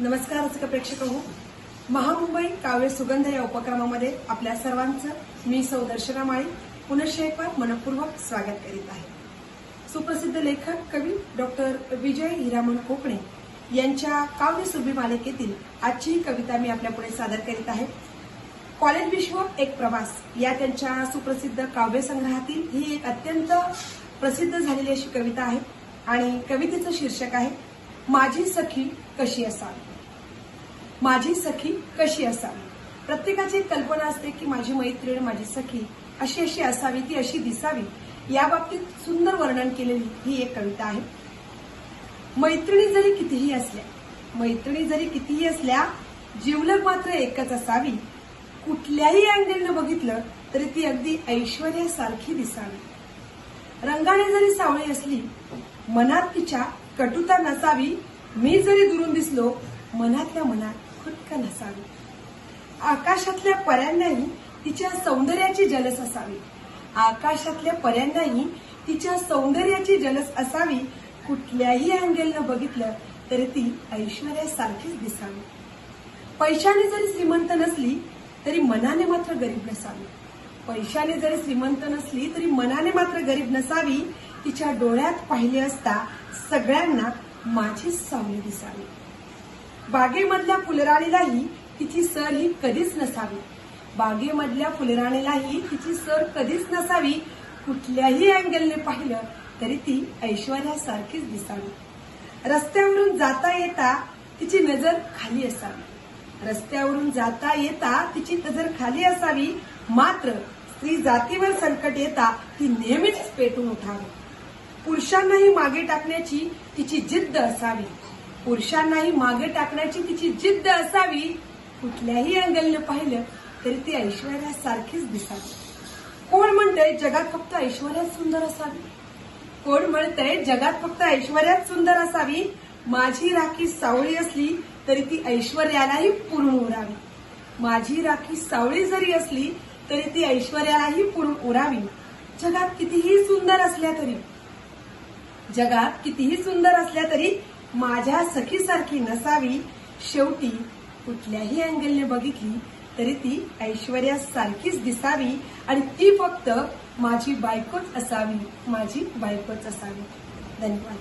नमस्कार रसिक प्रेक्षक हो महामुंबई काव्य सुगंध या उपक्रमामध्ये आपल्या सर्वांचं मी सौ दर्शना माळी पुनश्च मनपूर्वक स्वागत करीत आहे. सुप्रसिद्ध लेखक कवी डॉक्टर विजय हिरामण कोकणे यांच्या काव्य सुरभी मालिकेतील आजची ही कविता मी आपल्यापुढे सादर करीत आहे. कॉलेज विश्व एक प्रवास या त्यांच्या सुप्रसिद्ध काव्यसंग्रहातील ही एक अत्यंत प्रसिद्ध झालेली अशी कविता आहे आणि कवितेचं शीर्षक आहे माझी सखी कशी असावी? माझी सखी कशी असावी? प्रत्येकाची कल्पना असते की माझी मैत्रीण माझी सखी अशी अशी असावी ती अशी दिसावी. या बाबतीत सुंदर वर्णन केलेली ही एक कविता आहे. मैत्रिणी जरी कितीही असल्या मैत्रिणी जरी कितीही असल्या जीवलग मात्र एकच असावी. कुठल्याही अँगलनं बघितलं तरी ती अगदी ऐश्वर्यासारखी दिसावी. रंगाने जरी सावळी असली मनात तिच्या कटुता नसावी मी जरी दुरून दिसलो मनातल्या मनात खुटका नसावी. आकाशातल्या पर्यांनाही तिच्या सौंदर्याची जलस असावी. आकाशातल्या पर्यांनाही तिच्या सौंदर्याची जलस असावी. कुठल्याही अँगलनं बघितलं तरी ती ऐश्वर्यासारखीच दिसावी. पैशाने जरी श्रीमंत नसली तरी मनाने मात्र गरीब नसावी. पैशाने जरी श्रीमंत नसली तरी मनाने मात्र गरीब नसावी. तिच्या डोळ्यात पाहिले असता सगळ्यांना माझीच सावली दिसावी. बागेमधल्या फुलराणीलाही तिची सर ही कधीच नसावी. बागेमधल्या फुलराणीलाही तिची सर कधीच नसावी. कुठल्याही अँगलने पाहिलं तरी ती ऐश्वर्यासारखीच दिसावी. रस्त्यावरून जाता येता तिची नजर खाली असावी. रस्त्यावरून जाता येता तिची नजर खाली असावी. मात्र स्त्री जातीवर संकट येता ती नेहमीच पेटून उठावी. पुरुषांनाही मागे टाकण्याची तिची जिद्द असावी. पुरुषांनाही मागे टाकण्याची तिची जिद्द असावी. कुठल्याही अँगलने पाहिलं तरी ती ऐश्वर्यासारखीच दिसावी. कोण म्हणतंय जगात फक्त ऐश्वर्यात सुंदर असावी? कोण म्हणतंय जगात फक्त ऐश्वर्यात सुंदर असावी? माझी राखी सावळी असली तरी ती ऐश्वर्यालाही पुरून उरावी. माझी राखी सावळी जरी असली तरी ती ऐश्वर्यालाही पुरून उरावी. जगात कितीही सुंदर असल्या तरी जगात कितीही सुंदर असल्या तरी माझ्या सखीसारखी नसावी. शेवटी कुठल्याही अँगलने बघितली तरी ती ऐश्वर्यासारखीच दिसावी आणि ती फक्त माझी बायकोच असावी माझी बायकोच असावी. धन्यवाद.